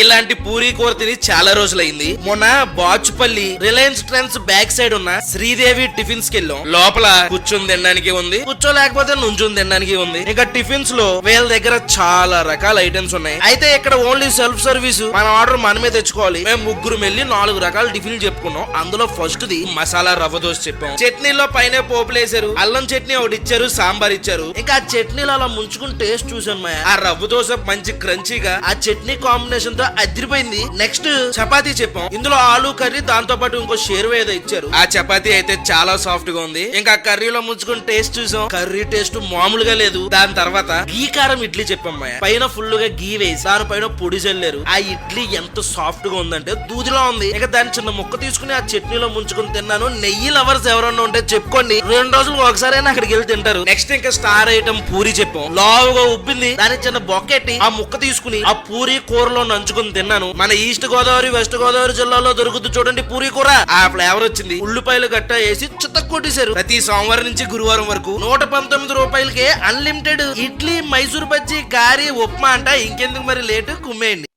ఇలాంటి పూరీ కూర తిని చాలా రోజులైంది. మొన్న Bachupalli Reliance Trends back side ఉన్న శ్రీదేవి టిఫిన్స్కి వెళ్ళాం. లోపల కూర్చొని తినడానికి ఉంది. కూర్చోలేకపోతే నుంచుని తినడానికి ఉంది. ఇంకా టిఫిన్స్లో వీళ్ళ దగ్గర చాలా రకాల ఐటమ్స్ ఉన్నాయి. అయితే ఇక్కడ ఓన్లీ సెల్ఫ్ సర్వీస్. మన ఆర్డర్ మనమే తెచ్చుకోవాలి. మేము ముగ్గురు వెళ్ళి నాలుగు రకాల టిఫిన్లు చెప్పుకున్నాం. అందులో ఫస్ట్ ది మసాలా రవ్వ దోశ చెప్పాం. చట్నీలో పైన పోపులు వేసారు అల్లం చట్నీ ఒకటి ఇచ్చారు సాంబార్ ఇచ్చారు. ఇంకా ఆ చట్నీలో అలా ముంచుకుని టేస్ట్ చూసాను మా ఆ రవ్వ దోశ మంచి క్రంచీగా ఆ చట్నీ కాంబినేషన్తో అదిరిపోయింది. నెక్స్ట్ చపాతీ చెప్పాం. ఇందులో ఆలు కర్రీ దాంతో పాటు ఇంకో షేర్వా ఏదో ఇచ్చారు. ఆ చపాతీ అయితే చాలా సాఫ్ట్గా ఉంది. ఇంకా కర్రీలో ముంచుకుని టేస్ట్ చూసాం. కర్రీ టేస్ట్ మామూలుగా లేదు. దాని తర్వాత గీ కారం ఇడ్లీ చెప్పమ్మా పైన ఫుల్గా గీ వేసి దానిపైన పొడి చల్లారు. ఆ ఇడ్లీ ఎంత సాఫ్ట్గా ఉందంటే దూదిలో ఉంది. ఇక దాని చిన్న ముక్క తీసుకుని ఆ చట్నీలో ముంచుకుని తిన్నాను. నెయ్యి లవర్స్ ఎవరన్నా ఉంటే చెప్పుకోండి. రెండు రోజులు ఒకసారి అక్కడికి వెళ్ళి తింటారు. నెక్స్ట్ ఇంకా స్టార్ ఐటమ్ పూరి చెప్పాం. లావుగా ఉబ్బింది. దాని చిన్న బొక్కెట్టి ఆ ముక్క తీసుకుని ఆ పూరి కూరలో నంచుకుని తిన్నాను. మన ఈస్ట్ గోదావరి వెస్ట్ గోదావరి జిల్లాలో దొరుకుతుంది చూడండి పూరి కూర. ఆ ఫ్లేవర్ వచ్చింది. ఉల్లిపాయలు గట్ట వేసి చిత్త కొట్టేశారు. ప్రతి సోమవారం నుంచి గురువారం వరకు నూట పంతొమ్మిది రూపాయలకే అన్లిమిటెడ్ ఇడ్లీ మైసూర్ బజ్జీ గారి ఉప్మా అంట. ఇంకెందుకు మరి లేటు? కుమ్మేయండి.